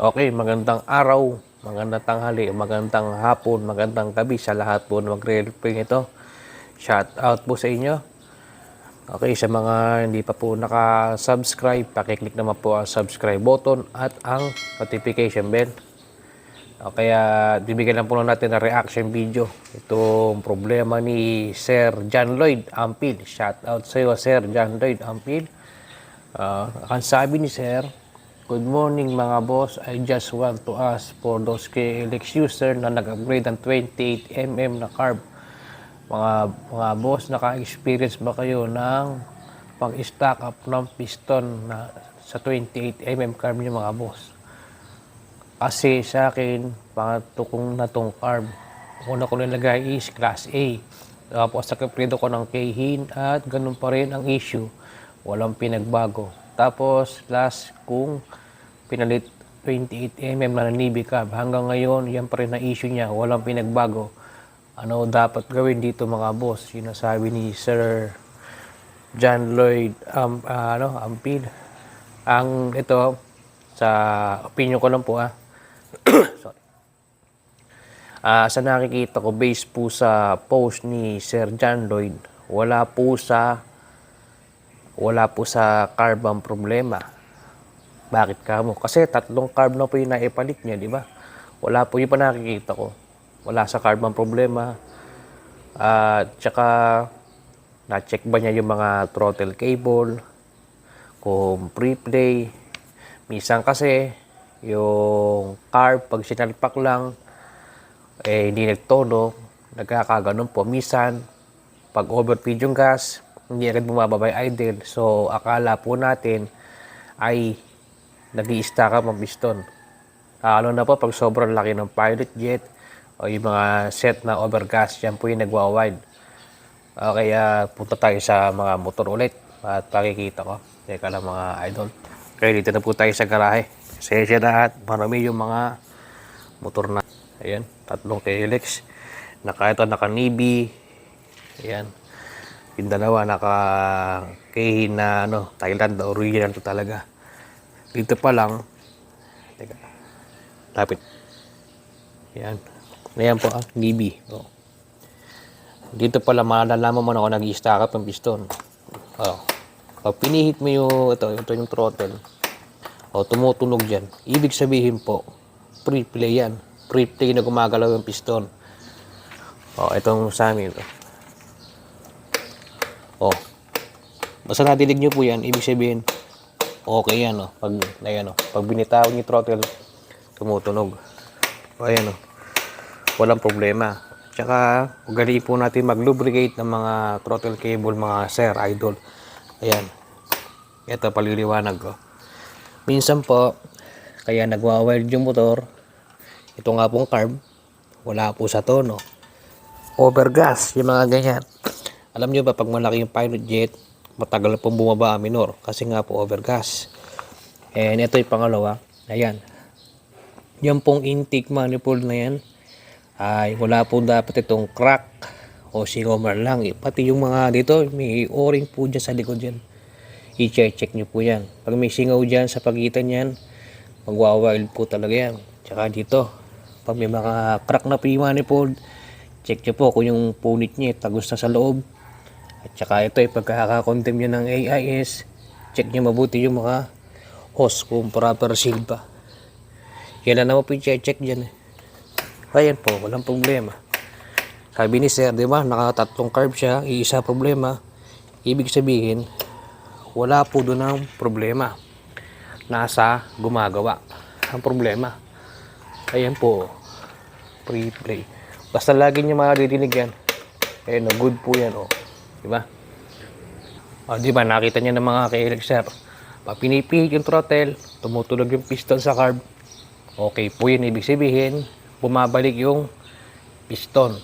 Okay, magandang araw, magandang tanghali, magandang hapon, magandang gabi sa lahat po na magre-repping ito. Shout out po sa inyo. Okay, sa mga hindi pa po naka-subscribe, pakiclick naman po ang subscribe button at ang notification bell. O kaya bibigyan lang po natin ng reaction video. Itong problema ni Sir John Lloyd Ampil. Shout out sa iyo, Sir John Lloyd Ampil. Uh, ang sabi ni Sir, Good morning mga boss. I just want to ask for those KLX user na nag-upgrade ng 28mm na carb. Mga, mga boss, naka-experience ba kayo ng pang-stack up ng piston na sa 28mm carb niyo mga boss? Kasi sa akin, pangatukong na tong carb. Una ko nilagay is class A. Tapos nakapredo ko ng K-hin at ganun pa rin ang issue. Walang pinagbago. Tapos last kung pinalit 28mm na Navy Cab. Hanggang ngayon, yan pa rin na issue niya. Walang pinagbago. Ano dapat gawin dito mga boss? Yun ang sabi ni Sir John Lloyd um, ah, ano, Ampil. Ang ito, sa opinion ko lang po ah. Sorry. Ah, sa nakikita ko, based po sa post ni Sir John Lloyd, wala po sa wala po sa carb ang problema. Bakit ka mo? Kasi tatlong carb na po yung naipalit niya, di ba? Wala po yung pa nakikita ko. Wala sa carb ang problema. At tsaka, na-check ba niya yung mga throttle cable, kung pre-play. Minsan kasi, yung carb, pag sinalpak lang, eh, hindi nagtono, nagkakaganon po. Minsan, pag overfeed yung gas, hindi agad bumababa yung idle. So, akala po natin ay nag stack up piston. Ano na po, pag sobrang laki ng pilot jet o yung mga set na overgas, yan po yung nagwa-wide. Kaya punta tayo sa mga motor ulit at pakikita ko. Teka lang mga idol. Kaya dito na po tayo sa garahe. Sesya na at marami yung mga motor na. Ayan, tatlong KLX. Naka ito, naka Nibi. Ayan. Yung dalawa naka Keihin na ano, Thailand, original to talaga. Dito pa lang, teka, lapit. Yan. Ayan po ah, Nibi. Oh. Dito pala malalaman mo na kung nag-stack up ang piston. Oh. Pag pinihit mo yung, ito, ito yung throttle, o tumutunog dyan, ibig sabihin po, pre-play yan. Pre-play na gumagalaw yung piston. O, itong sa amin. Ito. O, basta nadilig nyo po yan, ibig sabihin, okay yan, no? Pag, ayan, no? Pag binitawan yung throttle, tumutunog. O, ayan, no? Walang problema. Tsaka, ugaliin po natin mag-lubricate ng mga throttle cable, mga sir, idol. Ayan. Ito, paliliwanag ko. Minsan po, kaya nagwa-wild yung motor, ito nga pong carb, wala po sa tono. Overgas, yung mga ganyan. Alam nyo ba, pag malaki yung pilot jet, matagal pong bumaba minor kasi nga po overgas. And ito yung pangalawa, ayan. Yan pong intake manifold na yan, ay wala po dapat itong crack o singomer lang. Eh, Pati yung mga dito, may o-ring po dyan sa likod yan. I-check nyo po yan. Pag may singaw dyan sa pagitan yan, magwa-wild po talaga yan. Tsaka dito, pag may mga crack na po yung manifold, check nyo po kung yung punit niya tagos na sa loob. At saka ito, eh, pagkakakontem nyo ng AIS, check nyo mabuti yung mga hose kung proper seal pa. Yan na naman po yung check dyan. Eh. Ayan po, walang problema. Sabi ni Sir, di ba, nakatatlong carb siya, iisa problema. Ibig sabihin, wala po doon ang problema. Nasa gumagawa ang problema. Ayan po, pre-play. Basta lagi niyo maririnig yan. Ayan, oh, good po yan, oh. Di ba? O, di ba, nakita niya ng mga KLX, sir. Pag pinipihit yung throttle, tumutulog yung piston sa carb. Okay po yun, ibig sabihin, bumabalik yung piston.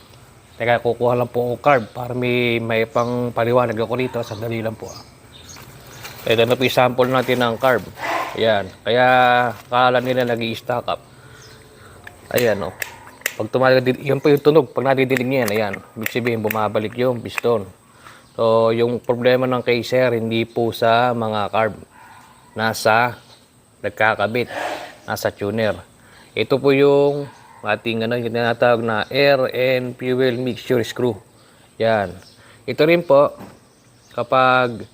Teka, kukuha lang po ako carb para may, may pang paliwanag ako dito. Sandali lang po. ah. Ito na po sample natin ng carb. Ayan. Kaya kala nila nag stack up. Ayan o. Pag tumagal, yun po yung tunog. Pag nadidilig niya yan, ayan. Ibig sabihin, bumabalik yung piston. So, yung problema ng caser, hindi po sa mga carb. Nasa nagkakabit. nasa tuner. Ito po yung ating ano, tinatawag na air and fuel mixture screw. Yan. Ito rin po, kapag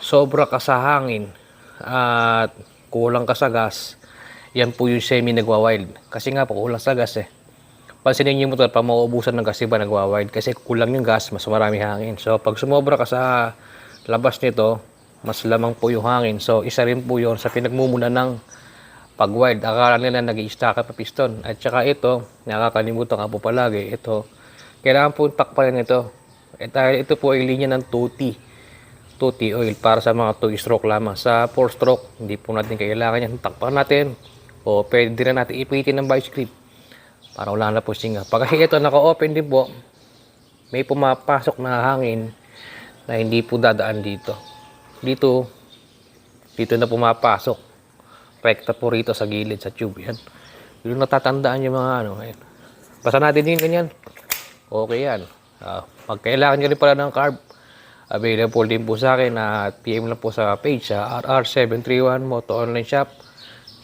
sobra ka sa hangin at kulang ka sa gas, yan po yung semi nagwa-wild. Kasi nga po, kulang sa gas eh. Pansinin yung motor, pa mauubusan ng gas, iba nagwa-wild. Kasi kulang yung gas, mas marami hangin. So, pag sumobra ka sa labas nito, mas lamang po yung hangin. So, isa rin po yun sa pinagmumuna ng pag-wild. Akala nila nag stack pa piston. At saka ito, nakakalimutan ka po palagi, ito, kailangan po takpan ito. Ito, ito po ay linya ng 2T. 2T oil para sa mga 2-stroke lamang. Sa 4-stroke, hindi po natin kailangan yan. Takpan natin. O pwede rin natin ipitin ng vice grip para wala na po singa. Pag ito naka-open din po, may pumapasok na hangin na hindi po dadaan dito. Dito, dito na pumapasok. Rekta po rito sa gilid, sa tube. Yan. Yung natatandaan yung mga ano. Ayan. Basta natin din ganyan. Okay yan. Uh, pag kailangan nyo rin pala ng carb, available din po sa akin at PM lang po sa page sa RR731 Moto Online Shop.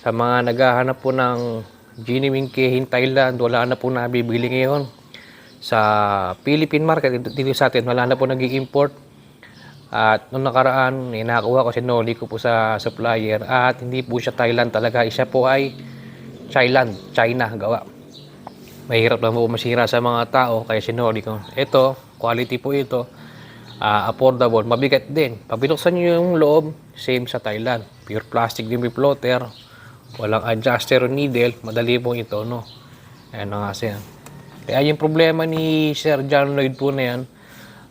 Sa mga naghahanap po ng Genuine Kehin Thailand, wala na po nabibili ngayon. Sa Philippine market, dito, sa atin, wala na po nag import At nung nakaraan, nakakuha ko si Noli ko po sa supplier at hindi po siya Thailand talaga. Isa po ay Thailand, China gawa. Mahirap lang po masira sa mga tao kaya sinoli ko. Ito, quality po ito. ah, affordable, mabigat din. Pag binuksan nyo yung loob, same sa Thailand. Pure plastic din may floater. Walang adjuster o needle. Madali po ito, no? Ayan na nga siya. Kaya yung problema ni Sir John Lloyd po na yan,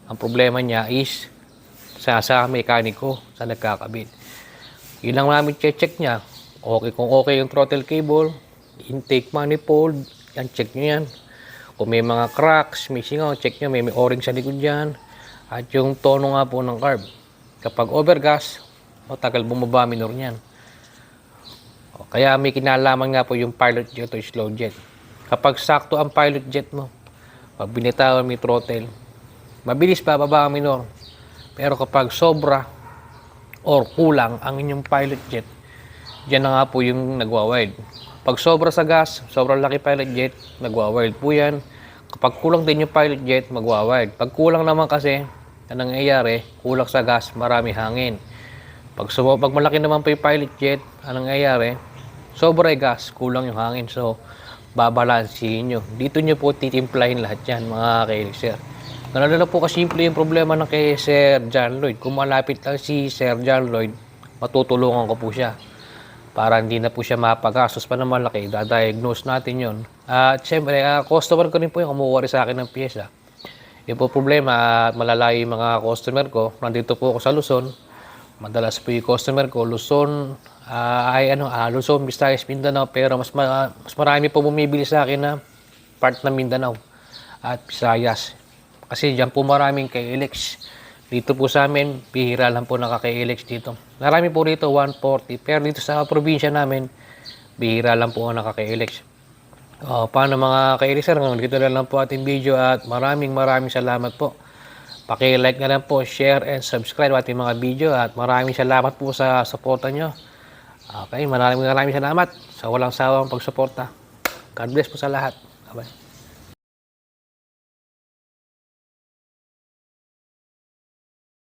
ang problema niya is sa, sa mekaniko, sa nagkakabit. Yun lang namin check niya. Okay, kung okay yung throttle cable, intake manifold, yan, check nyo yan. Kung may mga cracks, may singaw, check nyo, may, may o-ring sa likod dyan. At yung tono nga po ng carb. Kapag overgas, matagal bumaba minor niyan. O, Kaya may kinalaman nga po yung pilot jet o slow jet. Kapag sakto ang pilot jet mo, pag binitawan mo throttle, mabilis bababa ang minor. Pero kapag sobra or kulang ang inyong pilot jet, Diyan na nga po yung nagwa-wild. Pag sobra sa gas, sobrang laki pilot jet, nagwa-wild po yan. Kapag kulang din yung pilot jet, magwa-wild. Pag kulang naman kasi, anong nangyayari, kulang sa gas, marami hangin. Pag, sumo, pag malaki naman po yung pilot jet, anong nangyayari, sobra yung gas, kulang yung hangin. So, babalansihin nyo. Dito nyo po titimplahin lahat yan, mga kailisir. Ganun na po kasimple yung problema ng kay Sir John Lloyd. Kung malapit lang si Sir John Lloyd, matutulungan ko po siya para hindi na po siya mapagastos pa ng malaki, dadiagnose natin yon. At syempre, uh, customer ko rin po yung kumuha rin sa akin ng pyesa. Yung po problema, at malalayo yung mga customer ko. Nandito po ako sa Luzon. Madalas po yung customer ko, Luzon, ah, ay ano, ah, Luzon, Visayas, Mindanao. Pero mas, ma- mas marami po bumibili sa akin na part ng Mindanao at Visayas. Kasi dyan po maraming KLX. Dito po sa amin, bihira lang po nakaka-LX dito. Marami po dito, 140. Pero dito sa probinsya namin, bihira lang po ang nakaka-LX. Oh, paano mga ka-LXer? Dito lang po ating video at maraming maraming salamat po. Paki-like na lang po, share and subscribe ating mga video at maraming salamat po sa suporta nyo. Okay, maraming maraming salamat sa walang sawang pagsuporta. God bless po sa lahat. Bye-bye.